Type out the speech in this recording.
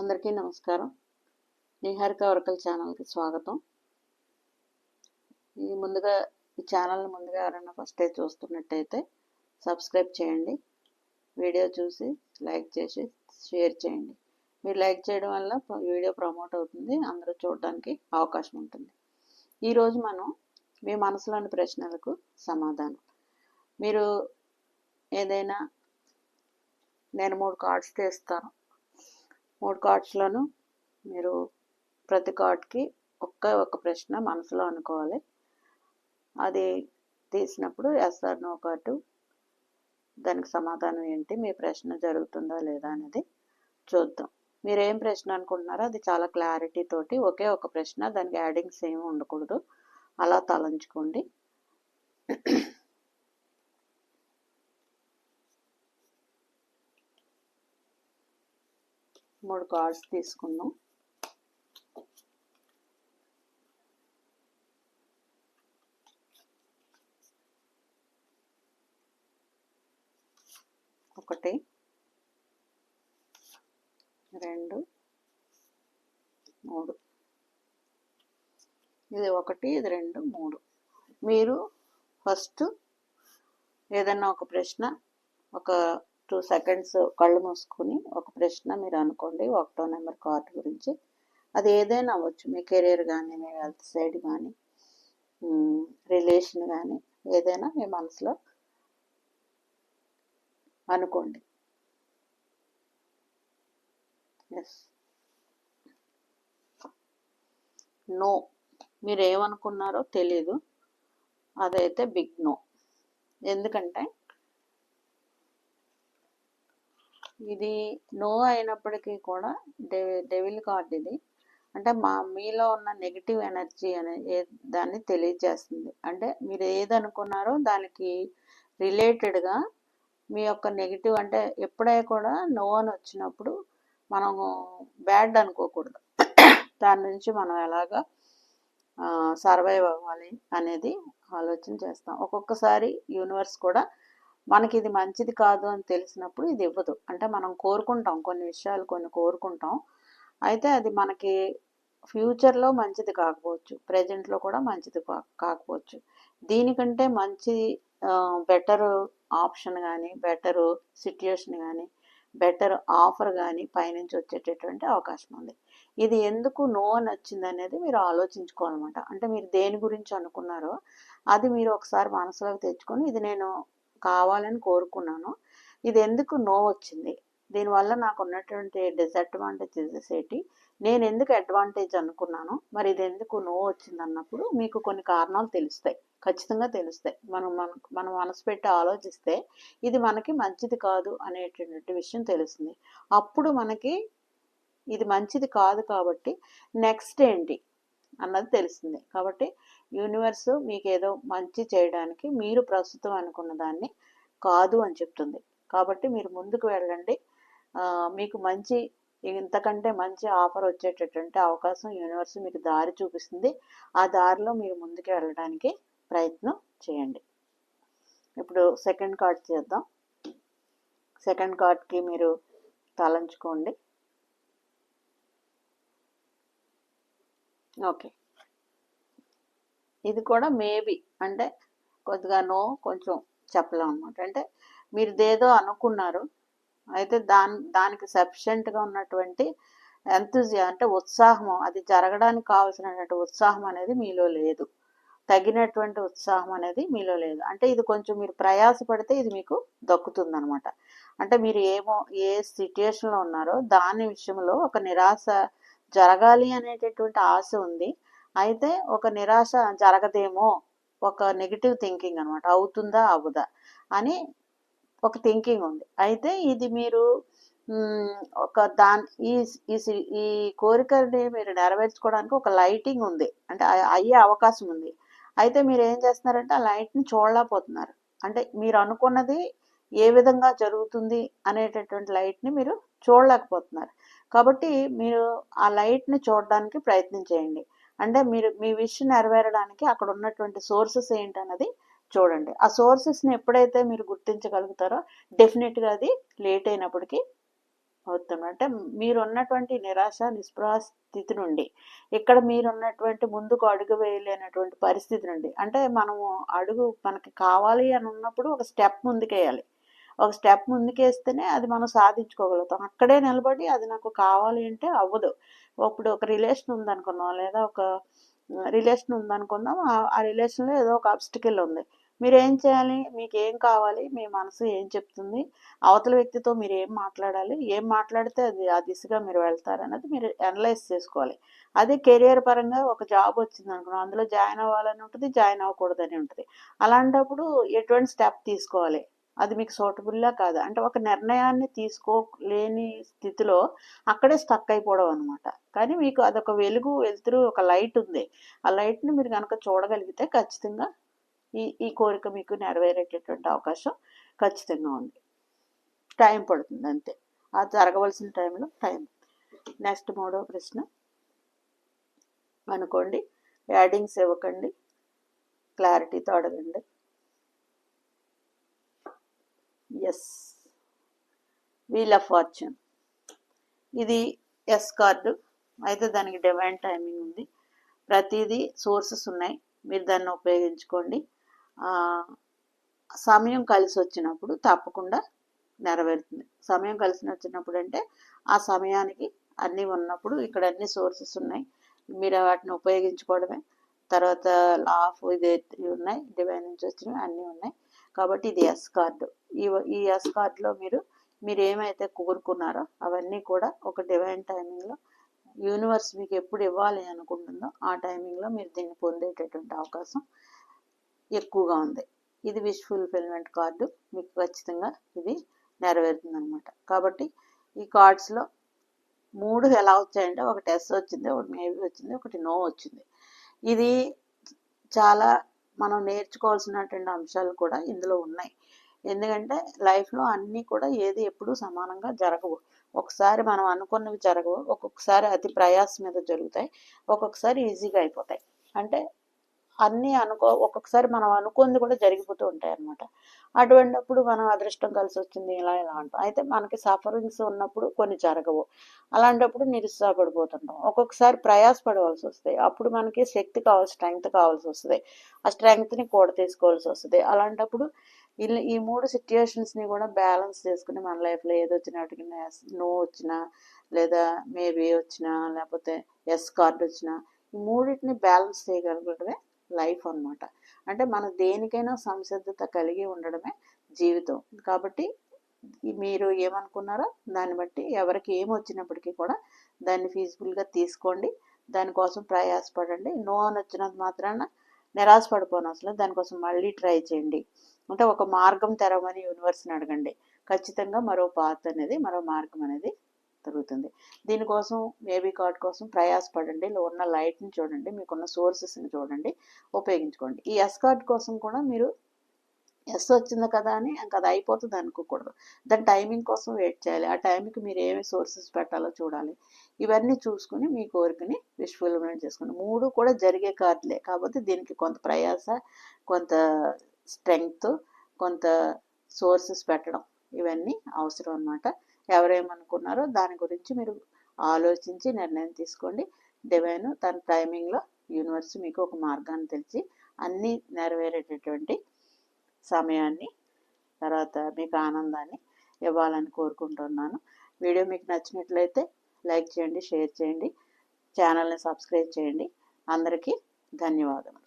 అందరికీ నమస్కారం. నిహారిక వరకల్ ఛానల్కి స్వాగతం. ఈ ముందుగా ఈ ఛానల్ని ముందుగా ఎవరైనా ఫస్ట్ టైం చూస్తున్నట్టయితే సబ్స్క్రైబ్ చేయండి. వీడియో చూసి లైక్ చేసి షేర్ చేయండి. మీరు లైక్ చేయడం వల్ల వీడియో ప్రమోట్ అవుతుంది. అందరూ చూడడానికి అవకాశం ఉంటుంది. ఈరోజు మనం మీ మనసులోని ప్రశ్నలకు సమాధానం. మీరు ఏదైనా నేను మూడు కార్డ్స్ తీస్తాను. మూడు కార్డ్స్లోనూ మీరు ప్రతి కార్డ్కి ఒక్క ఒక్క ప్రశ్న మనసులో అనుకోవాలి. అది తీసినప్పుడు ఎస్ఆర్ నో కార్డు దానికి సమాధానం ఏంటి మీ ప్రశ్న జరుగుతుందా లేదా అనేది చూద్దాం. మీరు ఏం ప్రశ్న అనుకుంటున్నారో అది చాలా క్లారిటీ తోటి ఒకే ఒక ప్రశ్న దానికి యాడింగ్స్ ఏమి ఉండకూడదు. అలా తలంచుకోండి. మూడు కార్డ్స్ తీసుకున్నాం ఒకటి రెండు మూడు. ఇది ఒకటి ఇది రెండు మూడు. మీరు ఫస్ట్ ఏదైనా ఒక ప్రశ్న ఒక టూ సెకండ్స్ కళ్ళు మూసుకొని ఒక ప్రశ్న మీరు అనుకోండి ఒకటో నెంబర్ కార్డు గురించి. అది ఏదైనా అవ్వచ్చు మీ కెరీర్ కానీ మీ హెల్త్ సైడ్ కానీ రిలేషన్ కానీ ఏదైనా మీ మనసులో అనుకోండి. ఎస్ నో మీరు ఏమనుకున్నారో తెలీదు. అదైతే బిగ్ నో. ఎందుకంటే ఇది నో అయినప్పటికీ కూడా డెవి డెవిల్ కార్డ్ ఇది. అంటే మా మీలో ఉన్న నెగిటివ్ ఎనర్జీ అనే దాన్ని తెలియజేస్తుంది. అంటే మీరు ఏదనుకున్నారో దానికి రిలేటెడ్గా మీ యొక్క నెగిటివ్ అంటే ఎప్పుడై కూడా నో అని వచ్చినప్పుడు మనము బ్యాడ్ అనుకోకూడదు. దాని నుంచి మనం ఎలాగా సర్వైవ్ అవ్వాలి అనేది ఆలోచన చేస్తాం. ఒక్కొక్కసారి యూనివర్స్ కూడా మనకి ఇది మంచిది కాదు అని తెలిసినప్పుడు ఇది ఇవ్వదు. అంటే మనం కోరుకుంటాం కొన్ని విషయాలు కొన్ని కోరుకుంటాం. అయితే అది మనకి ఫ్యూచర్లో మంచిది కాకపోవచ్చు ప్రజెంట్లో కూడా మంచిది కా- కాకపోవచ్చు. దీనికంటే మంచి బెటర్ ఆప్షన్ కానీ బెటర్ సిట్యుయేషన్ కానీ బెటర్ ఆఫర్ కానీ పైనుంచి వచ్చేటటువంటి అవకాశం ఉంది. ఇది ఎందుకు నో అని వచ్చింది అనేది మీరు ఆలోచించుకోవాలన్నమాట. అంటే మీరు దేని గురించి అనుకున్నారో అది మీరు ఒకసారి మనసులోకి తెచ్చుకొని ఇది నేను కావాలని కోరుకున్నాను. ఇది ఎందుకు నో వచ్చింది? దీనివల్ల నాకు ఉన్నటువంటి డిసడ్వాంటేజెస్ ఏంటి? నేను ఎందుకు అడ్వాంటేజ్ అనుకున్నాను? మరి ఇది ఎందుకు నో వచ్చింది అన్నప్పుడు మీకు కొన్ని కారణాలు తెలుస్తాయి. ఖచ్చితంగా తెలుస్తాయి. మనం మన మనం మనసు పెట్టి ఆలోచిస్తే ఇది మనకి మంచిది కాదు అనేటటువంటి విషయం తెలుస్తుంది. అప్పుడు మనకి ఇది మంచిది కాదు కాబట్టి నెక్స్ట్ ఏంటి? అన్నది తెలిసింది కాబట్టి యూనివర్స్ మీకు ఏదో మంచి చేయడానికి మీరు ప్రస్తుతం అనుకున్న దాన్ని కాదు అని చెప్తుంది. కాబట్టి మీరు ముందుకు వెళ్ళండి. మీకు మంచి ఇంతకంటే మంచి ఆఫర్ వచ్చేటటువంటి అవకాశం యూనివర్స్ మీకు దారి చూపిస్తుంది. ఆ దారిలో మీరు ముందుకు వెళ్ళడానికి ప్రయత్నం చేయండి. ఇప్పుడు సెకండ్ కార్డ్ చేద్దాం. సెకండ్ కార్డ్కి మీరు తలంచుకోండి. ఓకే. ఇది కూడా మేబీ అంటే కొద్దిగా నో కొంచెం చెప్పలేం అనమాట అంటే మీరు ఏదో అనుకున్నారు అయితే దాని దానికి సఫిషియెంట్గా ఉన్నటువంటి ఎంతజియా అంటే ఉత్సాహం అది జరగడానికి కావాల్సినటువంటి ఉత్సాహం అనేది మీలో లేదు. తగినటువంటి ఉత్సాహం అనేది మీలో లేదు. అంటే ఇది కొంచెం మీరు ప్రయాసపడితే ఇది మీకు దక్కుతుంది అనమాట అంటే మీరు ఏమో ఏ సిచ్యుయేషన్లో ఉన్నారో దాని విషయంలో ఒక నిరాశ జరగాలి అనేటటువంటి ఆశ ఉంది. అయితే ఒక నిరాశ జరగదేమో ఒక నెగిటివ్ థింకింగ్ అనమాట అవుతుందా అవ్వదా అని ఒక థింకింగ్ ఉంది. అయితే ఇది మీరు ఒక దాని ఈ ఈ ఈ కోరికని మీరు నెరవేర్చుకోవడానికి ఒక లైటింగ్ ఉంది. అంటే అయ్యే అవకాశం ఉంది. అయితే మీరు ఏం చేస్తున్నారంటే ఆ లైట్ని చూడలేకపోతున్నారు. అంటే మీరు అనుకున్నది ఏ విధంగా జరుగుతుంది అనేటటువంటి లైట్ని మీరు చూడలేకపోతున్నారు. కాబట్టి మీరు ఆ లైట్ని చూడడానికి ప్రయత్నం చేయండి. అంటే మీరు మీ విష్ నెరవేరడానికి అక్కడ ఉన్నటువంటి సోర్సెస్ ఏంటన్నది చూడండి. ఆ సోర్సెస్ని ఎప్పుడైతే మీరు గుర్తించగలుగుతారో డెఫినెట్గా అది లేట్ అయినప్పటికీ అవుతుంది. అంటే మీరు ఉన్నటువంటి నిరాశ నిస్పృహ స్థితి నుండి ఇక్కడ మీరు ఉన్నటువంటి ముందుకు అడుగు వేయలేనటువంటి పరిస్థితి నుండి అంటే మనము అడుగు మనకి కావాలి అని ఉన్నప్పుడు ఒక స్టెప్ ముందుకేయాలి. ఒక స్టెప్ ముందుకేస్తేనే అది మనం సాధించుకోగలుగుతాం. అక్కడే నిలబడి అది నాకు కావాలి అంటే అవ్వదు. ఇప్పుడు ఒక రిలేషన్ ఉందనుకున్నాం లేదా ఒక రిలేషన్ ఉందనుకుందాం. ఆ రిలేషన్లో ఏదో ఒక అబ్స్టికల్ ఉంది. మీరు ఏం చేయాలి? మీకు ఏం కావాలి? మీ మనసు ఏం చెప్తుంది? అవతల వ్యక్తితో మీరు ఏం మాట్లాడాలి? ఏం మాట్లాడితే అది ఆ దిశగా మీరు వెళ్తారు మీరు అనలైజ్ చేసుకోవాలి. అదే కెరియర్ పరంగా ఒక జాబ్ వచ్చింది అనుకున్నాం అందులో జాయిన్ అవ్వాలని ఉంటుంది జాయిన్ అవ్వకూడదని ఉంటుంది. అలాంటప్పుడు ఎటువంటి స్టెప్ తీసుకోవాలి? అది మీకు సూటబుల్లా కాదు. అంటే ఒక నిర్ణయాన్ని తీసుకోలేని స్థితిలో అక్కడే స్టక్ అయిపోవడం అనమాట కానీ మీకు అదొక వెలుగు వెలుతురు ఒక లైట్ ఉంది. ఆ లైట్ని మీరు కనుక చూడగలిగితే ఖచ్చితంగా ఈ ఈ కోరిక మీకు నెరవేరేటటువంటి అవకాశం ఖచ్చితంగా ఉంది. టైం పడుతుంది అంతే. అది జరగవలసిన టైంలో టైం నెక్స్ట్ మూడో ప్రశ్న. అనుకోండి. యాడింగ్స్ ఇవ్వకండి. క్లారిటీతో అడగండి. ఎస్ వీల్ ఆఫ్ ఫార్చ్యూన్ ఇది ఎస్ కార్డు అయితే దానికి డివైన్ టైమింగ్ ఉంది. ప్రతిదీ సోర్సెస్ ఉన్నాయి. మీరు దాన్ని ఉపయోగించుకోండి. సమయం కలిసి వచ్చినప్పుడు తప్పకుండా నెరవేరుతుంది. సమయం కలిసి వచ్చినప్పుడు అంటే ఆ సమయానికి అన్నీ ఉన్నప్పుడు ఇక్కడ అన్ని సోర్సెస్ ఉన్నాయి. మీరు వాటిని ఉపయోగించుకోవడమే. తర్వాత లాఫ్ ఇది ఉన్నాయి. డివైన్ నుంచి వచ్చినవి అన్నీ ఉన్నాయి. కాబట్టి ఇది ఎస్ కార్డు ఈ ఈ ఎస్ కార్డులో మీరు మీరు ఏమైతే కోరుకున్నారో అవన్నీ కూడా ఒక డివైన్ టైమింగ్లో యూనివర్స్ మీకు ఎప్పుడు ఇవ్వాలి అనుకుంటుందో ఆ టైమింగ్లో మీరు దీన్ని పొందేటటువంటి అవకాశం ఎక్కువగా ఉంది. ఇది విష్ ఫుల్ఫిల్మెంట్ కార్డు మీకు ఖచ్చితంగా ఇది నెరవేరుతుంది అనమాట కాబట్టి ఈ కార్డ్స్లో మూడు ఎలా వచ్చాయంటే ఒకటి ఎస్ వచ్చింది ఒకటి మేబీ వచ్చింది ఒకటి నో వచ్చింది. ఇది చాలా మనం నేర్చుకోవాల్సినటువంటి అంశాలు కూడా ఇందులో ఉన్నాయి. ఎందుకంటే లైఫ్లో అన్నీ కూడా ఏది ఎప్పుడూ సమానంగా జరగవు. ఒకసారి మనం అనుకున్నవి జరగవు ఒక్కొక్కసారి అతి ప్రయాస మీద జరుగుతాయి ఒక్కొక్కసారి ఈజీగా అయిపోతాయి. అంటే అన్నీ అనుకో ఒక్కొక్కసారి మనం అనుకుంది కూడా జరిగిపోతూ ఉంటాయి అనమాట అటువంటిప్పుడు మనం అదృష్టం కలిసి వచ్చింది ఇలా ఇలా అంటాం. అయితే మనకి సఫరింగ్స్ ఉన్నప్పుడు కొన్ని జరగవు. అలాంటప్పుడు నిరుత్సాహపడిపోతుంటాం. ఒక్కొక్కసారి ప్రయాసపడవలసి వస్తాయి. అప్పుడు మనకి శక్తి కావాలి స్ట్రెంగ్త్ కావాల్సి వస్తుంది. ఆ స్ట్రెంగ్త్ని కూడ తీసుకోవాల్సి వస్తుంది. అలాంటప్పుడు ఈ మూడు సిచ్యుయేషన్స్ని కూడా బ్యాలెన్స్ చేసుకుని మన లైఫ్లో ఏది వచ్చినట్టుగా నో వచ్చినా లేదా మేబీ వచ్చినా లేకపోతే ఎస్ కార్డ్ వచ్చినా ఈ మూడింటిని బ్యాలెన్స్ చేయగలగడమే లైఫ్ అనమాట అంటే మన దేనికైనా సంసిద్ధత కలిగి ఉండడమే జీవితం. కాబట్టి మీరు ఏమనుకున్నారో దాన్ని బట్టి ఎవరికి ఏమొచ్చినప్పటికీ కూడా దాన్ని ఫీజిబుల్గా తీసుకోండి. దానికోసం ప్రయాసపడండి. నో అని వచ్చినంత మాత్రాన నిరాశపడిపోను అసలు. దానికోసం మళ్ళీ ట్రై చేయండి. అంటే ఒక మార్గం తెరవమని యూనివర్స్ని అడగండి. ఖచ్చితంగా మరో పాత్ అనేది మరో మార్గం అనేది దొరుకుతుంది దీనికోసం మేబీ కార్డ్ కోసం ప్రయాసపడండి. ఉన్న లైట్ని చూడండి. మీకున్న సోర్సెస్ని చూడండి. ఉపయోగించుకోండి. ఈ ఎస్ కార్డ్ కోసం కూడా మీరు ఎస్ వచ్చింది కదా అని ఇంకా అది అయిపోతుంది అనుకోకూడదు. దాని టైమింగ్ కోసం వెయిట్ చేయాలి. ఆ టైంకి మీరు ఏమి సోర్సెస్ పెట్టాలో చూడాలి. ఇవన్నీ చూసుకుని మీ కోరికని విష్ఫుల్మెంట్ చేసుకోండి. మూడు కూడా జరిగే కార్డులే. కాకపోతే దీనికి కొంత ప్రయాస కొంత స్ట్రెంగ్త్ కొంత సోర్సెస్ పెట్టడం ఇవన్నీ అవసరం అనమాట ఎవరేమనుకున్నారో దాని గురించి మీరు ఆలోచించి నిర్ణయం తీసుకోండి. డివైన్ తన టైమింగ్లో యూనివర్స్ మీకు ఒక మార్గాన్ని తెలిసి అన్నీ నెరవేరేటటువంటి సమయాన్ని తర్వాత మీకు ఆనందాన్ని ఇవ్వాలని కోరుకుంటున్నాను. వీడియో మీకు నచ్చినట్లయితే లైక్ చేయండి షేర్ చేయండి ఛానల్ని సబ్స్క్రైబ్ చేయండి. అందరికీ ధన్యవాదాలు